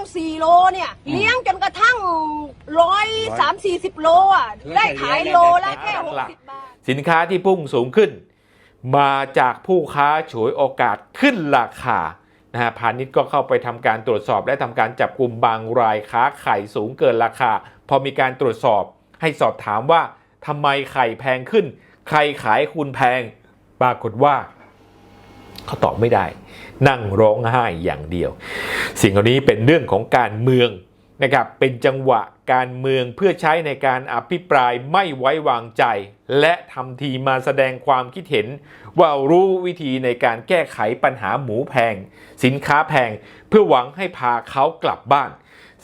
งสี่โลเนี่ย เลี้ยงจนกระทั่งร้อยสามสี่สิบโลอะได้ขายโลละแค่หกสิบบาท สินค้าที่พุ่งสูงขึ้น มาจากผู้ค้าฉวยโอกาสขึ้นราคานะฮะพาณิชย์ก็เข้าไปทำการตรวจสอบและทำการจับกลุ่มบางรายค้าไข่สูงเกินราคา พอมีการตรวจสอบให้สอบถามว่าทำไมไข่แพงขึ้น ใครขายคุณแพง ปรากฏว่า เขาตอบไม่ได้ นั่งร้องไห้อย่างเดียว สิ่งเหล่านี้เป็นเรื่องของการเมืองนะครับเป็นจังหวะการเมืองเพื่อใช้ในการอภิปรายไม่ไว้วางใจ และทำทีมาแสดงความคิดเห็น ว่ารู้วิธีในการแก้ไขปัญหาหมูแพง สินค้าแพงเพื่อหวังให้พาเขากลับบ้าน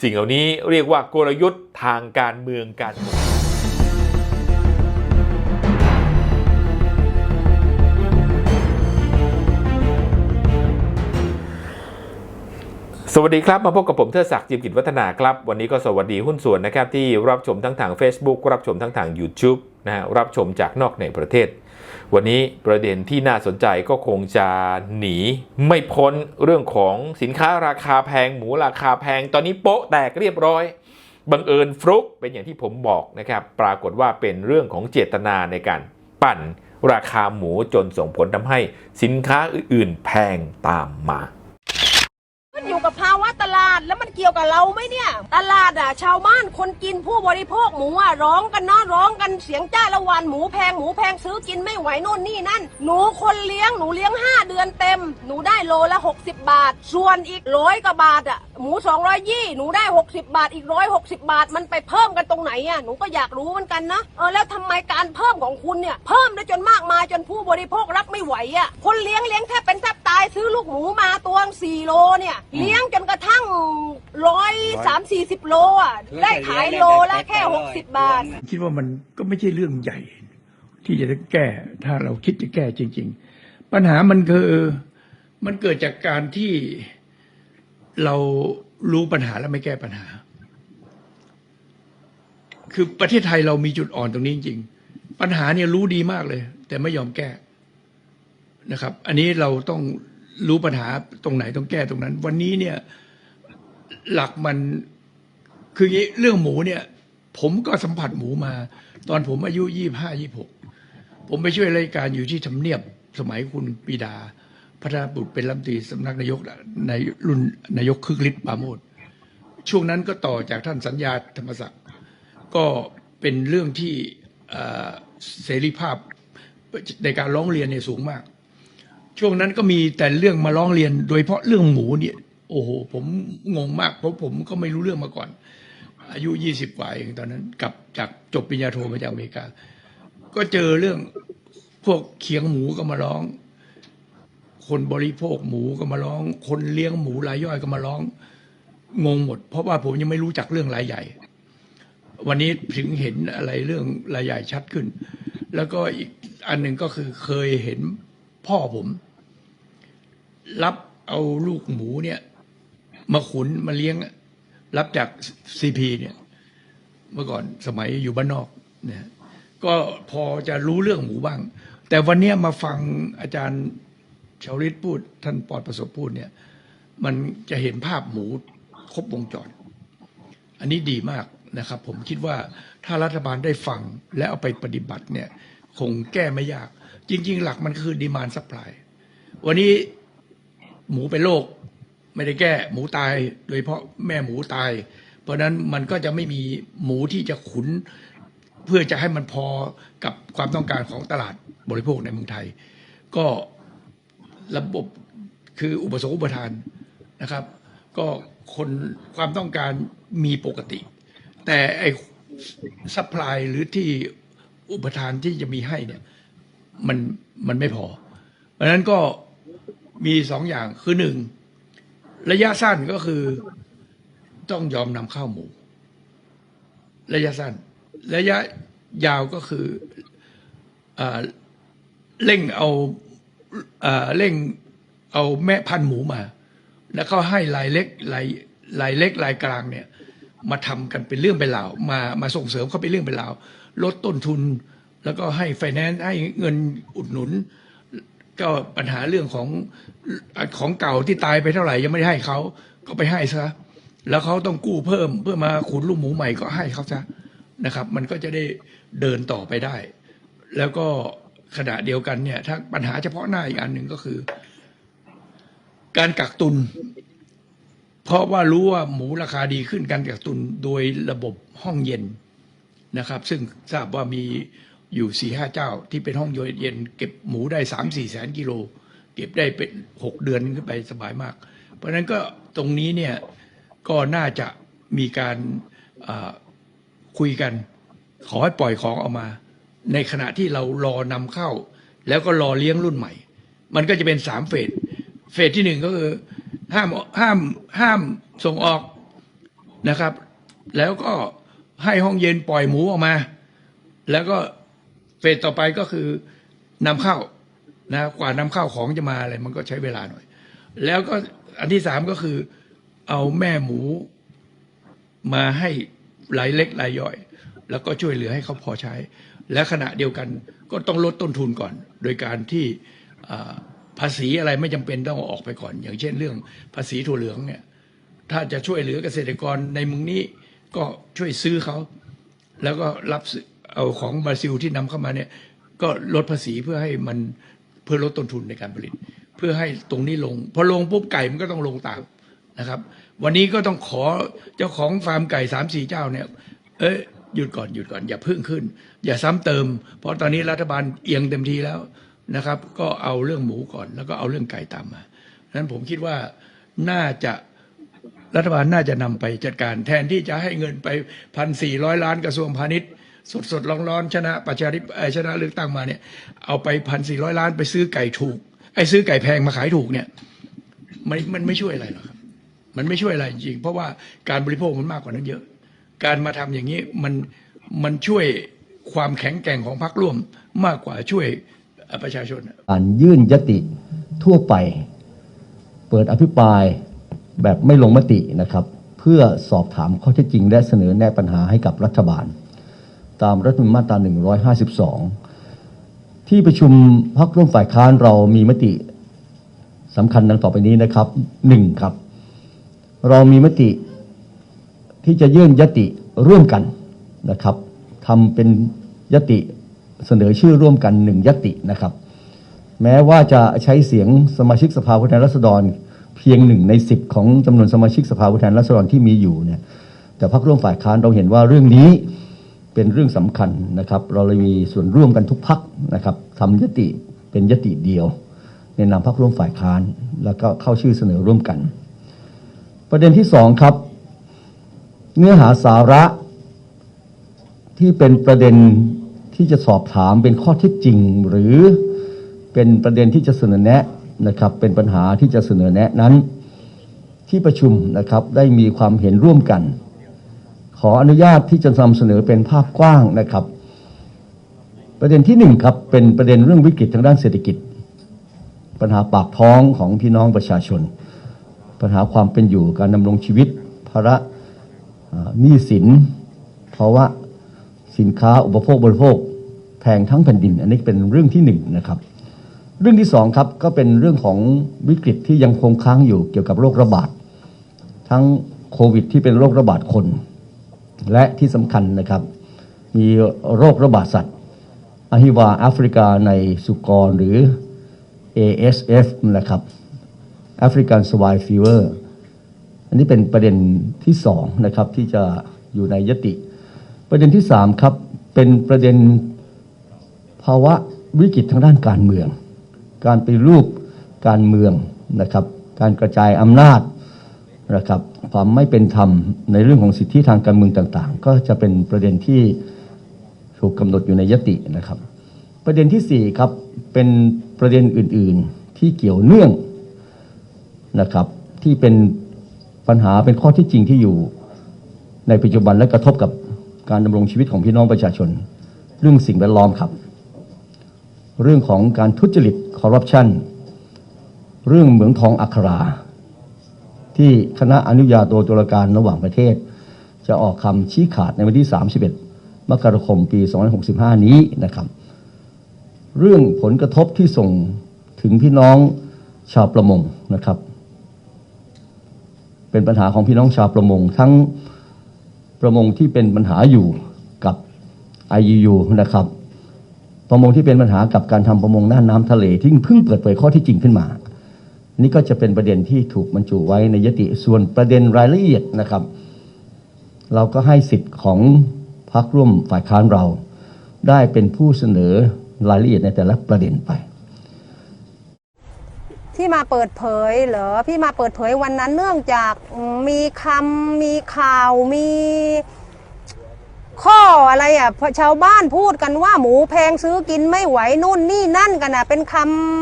สิ่งเหล่านี้เรียกว่ากลยุทธ์ทางการเมืองกัน สวัสดีครับ มาพบกับผมเทอศักดิ์จิมกิจวัฒนาครับ วันนี้ก็สวัสดีหุ้นส่วนนะครับที่รับชมทั้งทาง Facebook รับชมทั้งทาง YouTube นะฮะรับชมจากนอกในประเทศ วันนี้ประเด็นที่น่าสนใจก็คงจะหนี ไม่พ้นเรื่องของสินค้าราคาแพงหมูราคาแพง ตอนนี้โป๊ะแตกเรียบร้อยบังเอิญฟลุกเป็นอย่างที่ผมบอกนะครับปรากฏว่าเป็นเรื่องของเจตนาในการปั่นราคาหมูจนส่งผลทำให้สินค้าอื่นๆ แพงตามมา มันอยู่กับภาวะตลา ดแล้วมันเกี่ยวกับเราไหมเนี่ยตลาดอะชาวบ้านคนกินผู้บริโภคหมูอะร้องกันเนาะร้องกันเสียงจ้าละวันหมูแพงหมูแพงซื้อกินไม่ไหวโน่นนี่นั่น หนูคนเลี้ยงหนูเลี้ยง 5 เดือนเต็ม หนูได้โลละ 60 บาท ส่วนอีกร้อยกว่าบาทอะหมู 200ยี่หนูได้ 60 บาทอีกร้อยหกสิบาทมันไปเพิ่มกันตรงไหนอะหนูก็อยากรู้เหมือนกันนะเออแล้วทำไมการเพิ่มของคุณเนี่ยเพิ่มได้จนมากมายจนผู้บริโภครับไม่ไหวอะคนเลี้ยงเลี้ยงแทบเป็นแทบตายซื้อลูกหมูมาตัวงสี่โลเนี่ยเลี้ยงจนกระทั่ง ร้อยสามสี่สิบโลอะ ได้ขายโลละแค่หกสิบบาท คิดว่ามันก็ไม่ใช่เรื่องใหญ่ ที่จะแก้ถ้าเราคิดจะแก้จริง ๆ ปัญหามันคือมันเกิดจากการที่เรารู้ปัญหาแล้วไม่แก้ปัญหา คือประเทศไทยเรามีจุดอ่อนตรงนี้จริง ๆ ปัญหาเนี่ยรู้ดีมากเลย แต่ไม่ยอมแก้นะครับ อันนี้เราต้องรู้ปัญหาตรงไหนต้องแก้ตรงนั้น วันนี้เนี่ย หลักมันคืออย่างนี้เรื่องหมูเนี่ย ผมก็สัมผัสหมูมา ตอนผมอายุยี่ห้ายี่หกผมไปช่วยรายการอยู่ที่ทำเนียบสมัยคุณปีดาพัฒนาบุตรเป็นรัฐมนตรีสำนักนายกในรุ่นนายกคึกฤทธิ์ปาโมดช่วงนั้นก็ต่อจากท่านสัญญาธรรมศักดิ์ก็เป็นเรื่องที่เอ่อเสรีภาพในการร้องเรียนเนี่ยสูงมาก ช่วงนั้นก็มีแต่เรื่องมาร้องเรียน โดยเฉพาะเรื่องหมูเนี่ย โอ้โหผมงงมากเพราะผมก็ไม่รู้เรื่องมาก่อน อายุยี่สิบกว่าเองตอนนั้นกลับจากจบปริญญาโทมาจากอเมริกา ก็เจอเรื่องพวกเคียงหมูก็มาร้อง คนบริโภคหมูก็มาร้อง คนเลี้ยงหมูรายย่อยก็มาร้อง งงหมด เพราะว่าผมยังไม่รู้จักเรื่องรายใหญ่ วันนี้ถึงเห็นอะไรเรื่องรายใหญ่ชัดขึ้น แล้วก็อีกอันหนึ่งก็คือเคยเห็นพ่อผม รับเอาลูกหมูเนี่ย มาขุนมาเลี้ยงรับจากซีพีเนี่ย เมื่อก่อนสมัยอยู่บ้านนอกเนี่ยก็พอจะรู้เรื่องหมูบ้าง แต่วันนี้มาฟังอาจารย์ชาวฤทธิ์พูด ท่านปอดประสบพูดเนี่ย มันจะเห็นภาพหมูครบวงจร อันนี้ดีมากนะครับ ผมคิดว่าถ้ารัฐบาลได้ฟังและเอาไปปฏิบัติเนี่ยคงแก้ไม่ยาก จริง ๆ หลักมันคือดีมานซัพพลายวันนี้หมูเป็นโรค ไม่ได้แก้หมูตาย โดยเฉพาะแม่หมูตาย เพราะฉะนั้นมันก็จะไม่มีหมูที่จะขุน เพื่อจะให้มันพอกับความต้องการของตลาดบริโภคในเมืองไทย ก็ระบบคืออุปสงค์อุปทานนะครับ ก็คนความต้องการมีปกติ แต่ไอ้ซัพพลายหรือที่อุปทานที่จะมีให้เนี่ยมันมันไม่พอ เพราะนั้นก็มีสองอย่างคือหนึ่ง ระยะสั้นก็คือต้องยอมนำเข้าหมู ระยะสั้น ระยะยาวก็คืออเร่งเอาเร่งเอาแม่พันธุ์หมูมา แล้วก็ให้รายเล็กรายรายเล็กรายกลางเนี่ย มาทำกันเป็นเรื่องเป็นราวมามาส่งเสริมเขาเป็นเรื่องเป็นราวลดต้นทุน แล้วก็ให้ไฟแนนซ์ให้เงินอุดหนุน ก็ปัญหาเรื่องของของเก่าที่ตายไปเท่าไหร่ยังไม่ได้ให้เขาก็ไปให้ซะแล้วเขาต้องกู้เพิ่มเพื่อมาขุนลูกหมูใหม่ก็ให้เขาซะนะครับ มันก็จะได้เดินต่อไปได้ แล้วก็ขณะเดียวกันเนี่ย ถ้าปัญหาเฉพาะหน้าอีกอันหนึ่งก็คือ การกักตุน เพราะว่ารู้ว่าหมูราคาดีขึ้นการกักตุนโดยระบบห้องเย็นนะครับ ซึ่งทราบว่ามี อยู่สี่ห้าเจ้า ที่เป็นห้องเย็นเก็บหมูได้สามสี่แสนกิโล เก็บได้เป็นหกเดือนขึ้นไปสบายมาก เพราะฉะนั้นก็ตรงนี้เนี่ยก็น่าจะมีการคุยกัน ขอให้ปล่อยของออกมา ในขณะที่เรารอนำเข้า แล้วก็รอเลี้ยงรุ่นใหม่ มันก็จะเป็นสามเฟสเฟสที่หนึ่งก็คือห้ามห้ามห้ามส่งออกนะครับ แล้วก็ให้ห้องเย็นปล่อยหมูออกมา แล้วก็ สต่อไปก็คือนำเข้านะกว่านำเข้าของจะมาอะไรมันก็ใช้เวลาหน่อย แล้วก็อันที่สามก็คือ เอาแม่หมูมาให้รายเล็กรายย่อย แล้วก็ช่วยเหลือให้เขาพอใช้ และขณะเดียวกันก็ต้องลดต้นทุนก่อน โดยการที่ภาษีอะไรไม่จำเป็นต้องออกไปก่อน อย่างเช่นเรื่องภาษีถั่วเหลืองเนี่ยถ้าจะช่วยเหลือเกษตรกรในเมืองนี้ก็ช่วยซื้อเขา แล้วก็รับซื้อ เอาของบราซิลที่นำเข้ามาเนี่ยก็ลดภาษีเพื่อให้มันเพื่อลดต้นทุนในการผลิต เพื่อให้ตรงนี้ลงพอลงปุ๊บไก่มันก็ต้องลงตามนะครับ วันนี้ก็ต้องขอเจ้าของฟาร์มไก่สามสี่เจ้าเนี่ย เอ้ยหยุดก่อนหยุดก่อนอย่าเพิ่งขึ้น อย่าซ้ำเติม เพราะตอนนี้รัฐบาลเอียงเต็มทีแล้วนะครับ ก็เอาเรื่องหมูก่อน แล้วก็เอาเรื่องไก่ตามมาฉนั้นผมคิดว่าน่าจะรัฐบาลน่าจะนำไปจัดการ แทนที่จะให้เงินไปพันสี่ร้อยล้านกระทรวงพาณิชย์ สดสดร้อนร้อนๆชนะประชาธิปเอ่อชนะเลือกตั้งมาเนี่ย เอาไปพันสี่ร้อยล้านไปซื้อไก่ถูก ไอ้ซื้อไก่แพงมาขายถูกเนี่ยมันมันไม่ช่วยอะไรหรอกครับ มันไม่ช่วยอะไรจริงเพราะว่าการบริโภคมันมากกว่านั้นเยอะ การมาทำอย่างนี้มันมันช่วยความแข็งแกร่งของพรรคร่วมมากกว่าช่วยประชาชนการยื่นยติทั่วไป เปิดอภิปรายแบบไม่ลงมตินะครับ เพื่อสอบถามข้อเท็จจริงและเสนอแนะปัญหาให้กับรัฐบาล ตามรัฐธรรมนูญมาตรา 152 ที่ประชุมพักร่วมฝ่ายค้านเรามีมติสำคัญดังต่อไปนี้นะครับหนึ่งครับ เรามีมติที่จะยื่นยติร่วมกันนะครับทำเป็นยติเสนอชื่อร่วมกันหนึ่งยตินะครับ แม้ว่าจะใช้เสียงสมาชิกสภาผู้แทนราษฎรเพียงหนึ่งในสิบของจำนวนสมาชิกสภาผู้แทนราษฎรที่มีอยู่เนี่ยแต่พรรคร่วมฝ่ายค้านเราเห็นว่าเรื่องนี้ เป็นเรื่องสำคัญนะครับ เราเลยมีส่วนร่วมกันทุกพักนะครับทำยติเป็นยติเดียว ในนามพรรคร่วมฝ่ายค้าน แล้วก็เข้าชื่อเสนอร่วมกัน ประเด็นที่สองครับ เนื้อหาสาระที่เป็นประเด็นที่จะสอบถามเป็นข้อเท็จจริง หรือเป็นประเด็นที่จะเสนอแนะนะครับ เป็นปัญหาที่จะเสนอแนะนั้น ที่ประชุมนะครับได้มีความเห็นร่วมกัน ออนุญาตที่จะนำเสนอเป็นภาพกว้างนะครับ ประเด็นที่หนึ่งครับเป็นประเด็นเรื่องวิกฤตทางด้านเศรษฐกิจ ปัญหาปากท้องของพี่น้องประชาชน ปัญหาความเป็นอยู่การดำรงชีวิตภาระหนี้สินภาวะสินค้าอุปโภคบริโภคแพงทั้งแผ่นดิน อันนี้เป็นเรื่องที่หนึ่งนะครับ เรื่องที่สองครับก็เป็นเรื่องของวิกฤตที่ยังคงค้างอยู่เกี่ยวกับโรคระบาดทั้งโควิดที่เป็นโรคระบาดคน และที่สำคัญนะครับ มีโรคระบาดสัตว์อหิวาแอฟริกาในสุกรหรือ ASF นะครับ African Swine Fever อันนี้เป็นประเด็นที่สองนะครับที่จะอยู่ในยติ ประเด็นที่สามครับเป็นประเด็นภาวะวิกฤตทางด้านการเมือง การไปรูปการเมืองนะครับ การกระจายอำนาจ นะครับความไม่เป็นธรรมในเรื่องของสิทธิทางการเมืองต่าง ๆ ก็จะเป็นประเด็นที่ถูกกำหนดอยู่ในยตินะครับ ประเด็นที่สี่ครับเป็นประเด็นอื่นๆที่เกี่ยวเนื่องนะครับที่เป็นปัญหาเป็นข้อที่จริงที่อยู่ในปัจจุบันและกระทบกับการดำรงชีวิตของพี่น้องประชาชน เรื่องสิ่งแวดล้อมครับ เรื่องของการทุจริตคอร์รัปชันเรื่องเหมืองทองอัครา ที่คณะอนุญาโตตุลาการระหว่างประเทศ จะออกคำชี้ขาดในวันที่ 31 มกราคมปี 2565 นี้นะครับ เรื่องผลกระทบที่ส่งถึงพี่น้องชาวประมงนะครับ เป็นปัญหาของพี่น้องชาวประมง ทั้งประมงที่เป็นปัญหาอยู่กับ IUU นะครับประมงที่เป็นปัญหากับการทำประมงหน่านน้ำทะเลที่เพิ่งเปิดเผยข้อที่จริงขึ้นมา นี่ก็จะเป็นประเด็นที่ถูกบรรจุไว้ในยติส่วนประเด็นรายละเอียดนะครับ เราก็ให้สิทธิ์ของพรรคร่วมฝ่ายค้านเรา ได้เป็นผู้เสนอรายละเอียดในแต่ละประเด็นไป ที่มาเปิดเผยเหรอพี่มาเปิดเผยวันนั้นเนื่องจากมีคำมีข่าวมี ข้ออะไรอะชาวบ้านพูดกันว่าหมูแพงซื้อกินไม่ไหวนู่นนี่นั่นกันอะเป็นค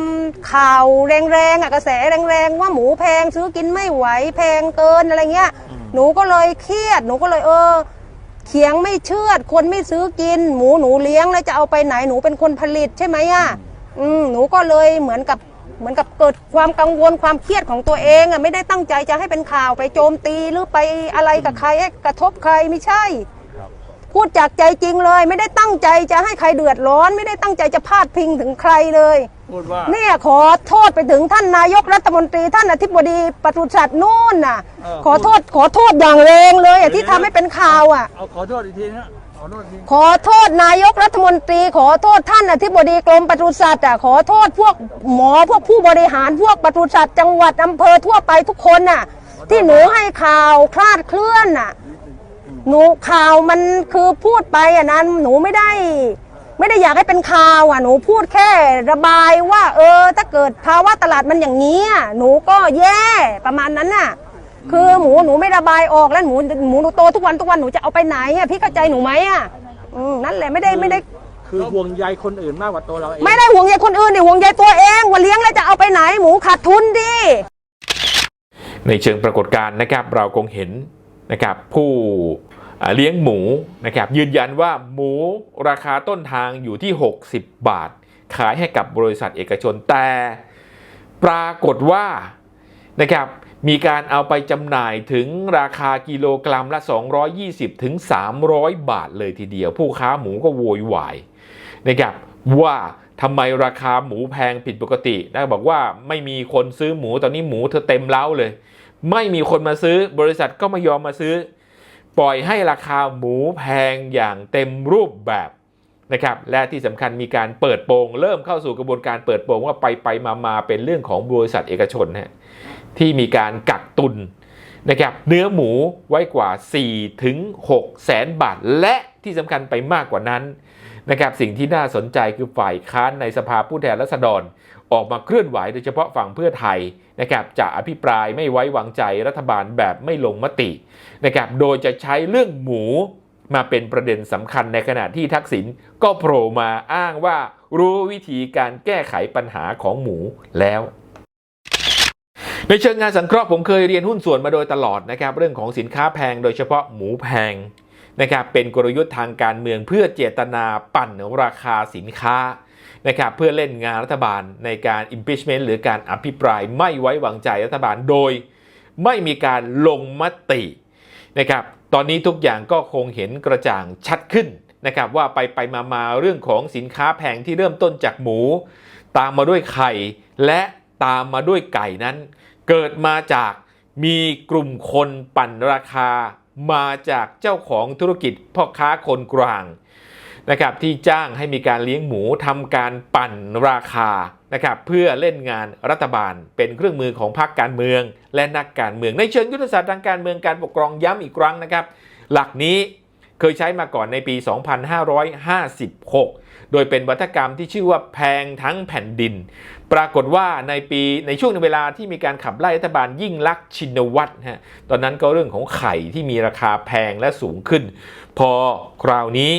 ำข่าวแรงๆอะกระแสแรงๆว่าหมูแพงซื้อกินไม่ไหว แพงเกินอะไรเงี้ย หนูก็เลยเครียด หนูก็เลยเออเขียงไม่เชื่อด คนไม่ซื้อกิน หมูหนูเลี้ยงแล้วจะเอาไปไหนหนูเป็นคนผลิตใช่ไหมอะอืมหนูก็เลยเหมือนกับเหมือนกับเกิดความกังวลความเครียดของตัวเองอะไม่ได้ตั้งใจจะให้เป็นข่าวไปโจมตีหรือไปอะไรกับใครกระทบใครไม่ใช่ พูดจากใจจริงเลย ไม่ได้ตั้งใจจะให้ใครเดือดร้อน ไม่ได้ตั้งใจจะพาดพิงถึงใครเลยพูดว่าเนี่ยขอโทษไปถึงท่านนายกรัฐมนตรีท่านอธิบดีปศุสัตว์นู่นน่ะเออขอโทษขอโทษอย่างแรงเลยอะที่ทำให้เป็นข่าวอะเอาขอโทษอีกทีนะขอโทษอีกทีขอโทษนายกรัฐมนตรี ขอโทษท่านอธิบดีกรมปศุสัตว์อะขอโทษพวกหมอพวกผู้บริหารพวกปศุสัตว์จังหวัดอำเภอทั่วไปทุกคนน่ะ ที่หนูให้ข่าวคลาดเคลื่อนน่ะ หนูข่าวมันคือพูดไปอะนั้นหนูไม่ได้ ไม่ได้อยากให้เป็นข่าวอะหนูพูดแค่ระบายว่า เออ ถ้าเกิดภาวะตลาดมันอย่างนี้อะหนูก็แย่ประมาณนั้นน่ะ คือหมูหนูไม่ระบายออกแล้วหมูหมูหนูโตทุกวันทุกวันหนูจะเอาไปไหนอะพี่เข้าใจหนูไหมอะอืมนั่นแหละไม่ได้ไม่ได้ คือห่วงใยคนอื่นมากกว่าตัวเราเอง ไม่ได้ห่วงใยคนอื่นดิห่วงใยตัวเองว่าเลี้ยงแล้วจะเอาไปไหนหมูขาดทุนดิ ในเชิงปรากฏการณ์นะครับเราคงเห็นนะครับผู้อ่า เลี้ยงหมูนะครับยืนยันว่าหมูราคาต้นทางอยู่ที่ 60 บาท ขายให้กับบริษัทเอกชนแต่ปรากฏว่านะครับมีการเอาไปจำหน่ายถึงราคากิโลกรัมละ 220ถึง300 บาทเลยทีเดียว ผู้ค้าหมูก็โวยวายนะครับว่าทำไมราคาหมูแพงผิดปกตินะบอกว่าไม่มีคนซื้อหมูตอนนี้หมูเธอเต็มเล้าเลย ไม่มีคนมาซื้อบริษัทก็ไม่ยอมมาซื้อ ปล่อยให้ราคาหมูแพงอย่างเต็มรูปแบบนะครับและที่สำคัญมีการเปิดโปงเริ่มเข้าสู่กระบวนการเปิดโปงว่าไปไปมามาเป็นเรื่องของบริษัทเอกชนฮะที่มีการกักตุนนะครับเนื้อหมูไว้กว่า 4 ถึง 6 แสนบาท และที่สำคัญไปมากกว่านั้นนะครับสิ่งที่น่าสนใจคือฝ่ายค้านในสภาผู้แทนราษฎร ออกมาเคลื่อนไหวโดยเฉพาะฝั่งเพื่อไทยนะครับจะอภิปรายไม่ไว้วางใจรัฐบาลแบบไม่ลงมตินะครับโดยจะใช้เรื่องหมูมาเป็นประเด็นสำคัญในขณะที่ทักษิณก็โผล่มาอ้างว่ารู้วิธีการแก้ไขปัญหาของหมูแล้วในเชิงงานสังเคราะห์ผมเคยเรียนหุ้นส่วนมาโดยตลอดนะครับเรื่องของสินค้าแพงโดยเฉพาะหมูแพงนะครับเป็นกลยุทธ์ทางการเมืองเพื่อเจตนาปั่นราคาสินค้า นะครับเพื่อเล่นงานรัฐบาลในการ impeachment หรือการอภิปรายไม่ไว้วางใจรัฐบาลโดย ไม่มีการลงมตินะครับตอนนี้ทุกอย่างก็คงเห็นกระจ่างชัดขึ้นนะครับว่าไปไปมามาเรื่องของสินค้าแพงที่เริ่มต้นจากหมู ตามมาด้วยไข่ และตามมาด้วยไก่นั้น เกิดมาจากมีกลุ่มคนปั่นราคา มาจากเจ้าของธุรกิจพ่อค้าคนกลาง นะครับที่จ้างให้มีการเลี้ยงหมูทำการปั่นราคานะครับเพื่อเล่นงานรัฐบาล เป็นเครื่องมือของพรรคการเมือง และนักการเมือง ในเชิงยุทธศาสตร์ทางการเมืองการปกครองย้ำอีกครั้งนะครับ หลักนี้เคยใช้มาก่อนในปี 2556 โดยเป็นวัฒกรรมที่ชื่อว่าแพงทั้งแผ่นดิน ปรากฏว่าในปีในช่วงเวลาที่มีการขับไล่รัฐบาลยิ่งลักษณ์ชินวัตรฮะตอนนั้นก็เรื่องของไข่ที่มีราคาแพงและสูงขึ้น พอคราวนี้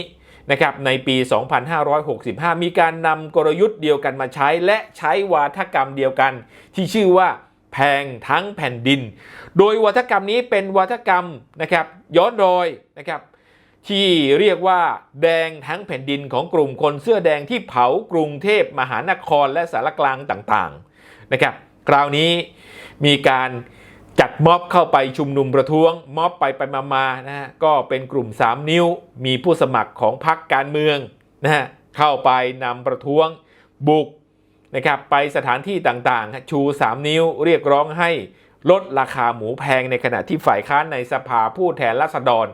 นะครับในปี 2565 มีการนำกลยุทธ์เดียวกันมาใช้และใช้วาทกรรมเดียวกัน ที่ชื่อว่าแพงทั้งแผ่นดิน โดยวาทกรรมนี้เป็นวาทกรรมนะครับย้อนรอยนะครับที่เรียกว่าแดงทั้งแผ่นดินของกลุ่มคนเสื้อแดงที่เผากรุงเทพมหานครและสารกลางต่างๆนะครับคราวนี้มีการ จัดม็อบเข้าไปชุมนุมประท้วง ม็อบไปไปมามานะฮะก็เป็นกลุ่ม 3 นิ้ว มีผู้สมัครของพรรคการเมืองนะฮะเข้าไปนำประท้วงบุกนะครับไปสถานที่ต่างๆ ชู 3 นิ้วเรียกร้องให้ลดราคาหมูแพงในขณะที่ฝ่ายค้านในสภาผู้แทนราษฎร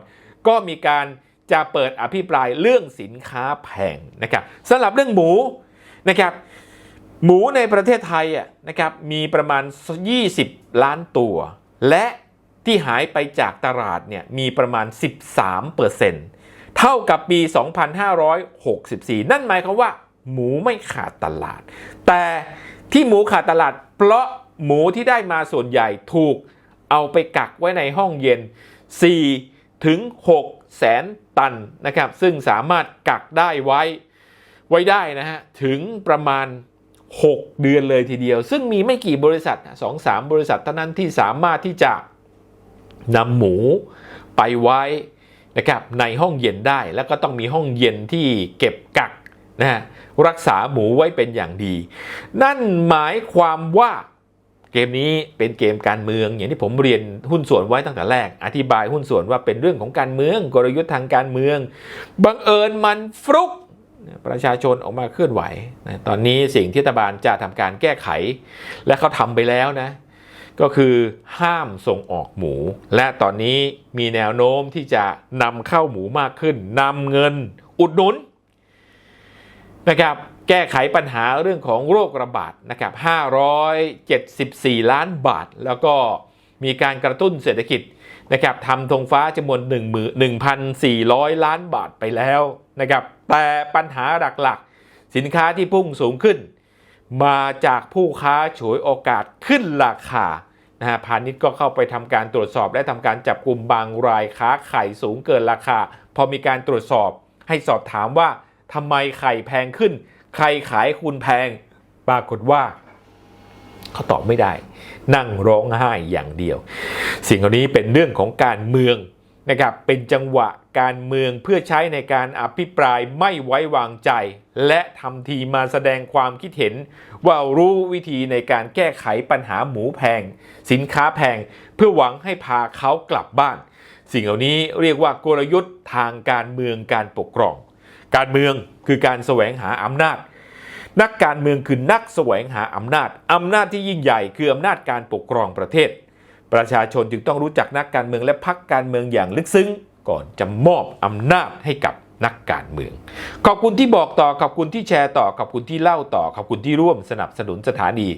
ก็มีการจะเปิดอภิปรายเรื่องสินค้าแพงนะครับสำหรับเรื่องหมูนะครับ หมูในประเทศไทยนะครับมีประมาณ 20 ล้านตัว และที่หายไปจากตลาดเนี่ยมีประมาณ 13เปอร์เซ็นต์เท่ากับปี 2564 นั่นหมายความว่า หมูไม่ขาดตลาด แต่ที่หมูขาดตลาด เพราะหมูที่ได้มาส่วนใหญ่ถูกเอาไปกักไว้ในห้องเย็น 4 ถึง 6 แสนตันนะครับ ซึ่งสามารถกักได้ไว้ไว้ได้นะฮะ ถึงประมาณ 6 เดือนเลยทีเดียว ซึ่งมีไม่กี่บริษัทสองสามบริษัทเท่านั้นที่สามารถที่จะนำหมูไปไว้นะครับในห้องเย็นได้แล้วก็ต้องมีห้องเย็นที่เก็บกักนะฮะรักษาหมูไว้เป็นอย่างดี นั่นหมายความว่าเกมนี้เป็นเกมการเมือง อย่างที่ผมเรียนหุ้นส่วนไว้ตั้งแต่แรก อธิบายหุ้นส่วนว่าเป็นเรื่องของการเมืองกลยุทธ์ทางการเมืองบังเอิญมันฟลุก ประชาชนออกมาเคลื่อนไหวนะตอนนี้สิ่งที่รัฐบาลจะทำการแก้ไข และเขาทำไปแล้วนะก็คือห้ามส่งออกหมู และตอนนี้มีแนวโน้มที่จะนำเข้าหมูมากขึ้นนำเงินอุดหนุนนะครับแก้ไขปัญหาเรื่องของโรคระบาดนะครับ574 ล้านบาท แล้วก็มีการกระตุ้นเศรษฐกิจ นะครับทำธงฟ้าจำนวน1,400 ล้านบาทไปแล้วนะครับแต่ปัญหาหลักๆ สินค้าที่พุ่งสูงขึ้น มาจากผู้ค้าฉวยโอกาสขึ้นราคานะฮะพาณิชย์ก็เข้าไปทำการตรวจสอบและทำการจับกลุ่มบางรายค้าไข่สูงเกินราคา พอมีการตรวจสอบให้สอบถามว่าทำไมไข่แพงขึ้น ใครขายคุณแพง ปรากฏว่า เขาตอบไม่ได้ นั่งร้องไห้อย่างเดียว สิ่งเหล่านี้เป็นเรื่องของการเมืองนะครับเป็นจังหวะการเมืองเพื่อใช้ในการอภิปรายไม่ไว้วางใจ และทำทีมาแสดงความคิดเห็น ว่ารู้วิธีในการแก้ไขปัญหาหมูแพง สินค้าแพงเพื่อหวังให้พาเขากลับบ้าน สิ่งเหล่านี้เรียกว่ากลยุทธ์ทางการเมืองการปกครอง การเมืองคือการแสวงหาอำนาจ นักการเมืองคือนักแสวงหาอำนาจอำนาจที่ยิ่งใหญ่คืออำนาจการปกครองประเทศ ประชาชนจึงต้องรู้จักนักการเมืองและพักการเมืองอย่างลึกซึ้ง ก่อนจะมอบอำนาจให้กับนักการเมือง ขอบคุณที่บอกต่อ ขอบคุณที่แชร์ต่อ ขอบคุณที่เล่าต่อ ขอบคุณที่ร่วมสนับสนุนสถานี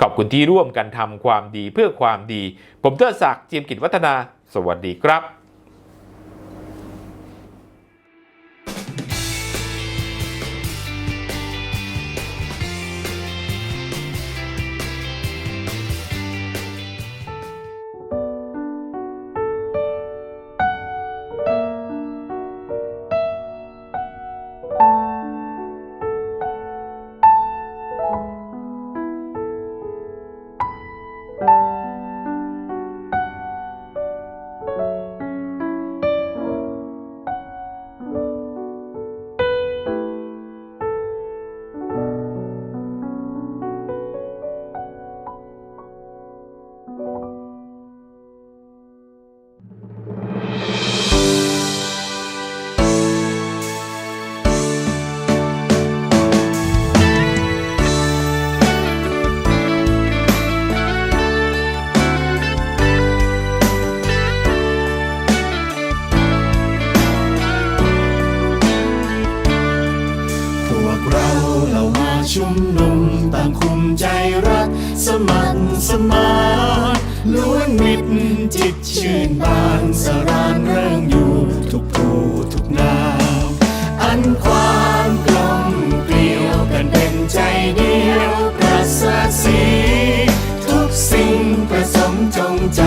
ขอบคุณที่ร่วมกันทำความดีเพื่อความดี ผมเทิดศักดิ์เจียมกิจวัฒนา สวัสดีครับ ชุมนุมต่างคุมใจรัก สมัครสมานล้วนมิตรจิตชื่นบานสรานเรื่องอยู่ทุกผู้ทุกนามอันความกลมเกลียวกันเป็นใจเดียวประเสริฐสีทุกสิ่งประสมจงใจ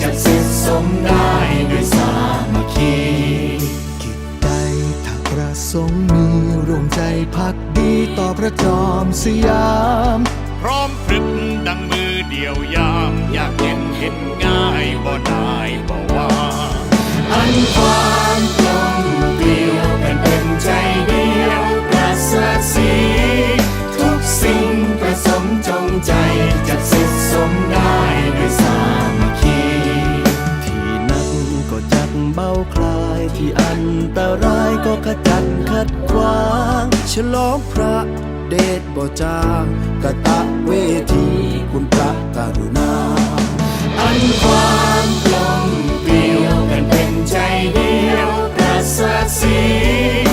จะสิทธิสมได้ด้วยสามัคคีกิจใดถ้าประสงค์มีรวมใจพัก ต่อพระจอมสยาม พร้อมพรึกดังมือเดียวยาม อยากเห็นเห็นง่ายบ่ได้บ่ว่าอันความกลมเกลียวกันเป็นใจเดียวประเสริฐสีทุกสิ่งประสมจงใจจะสิทธิสมได้ด้วยสามัคคีที่หนักก็จักเบาคลายที่อันตรายก็ขจัด ขัดขวางฉลองพระเดชบ่จางกะตะเวทีคุณพระกรุณา อันความกลมเกลียวกันเป็นใจเดียวประเสริฐสี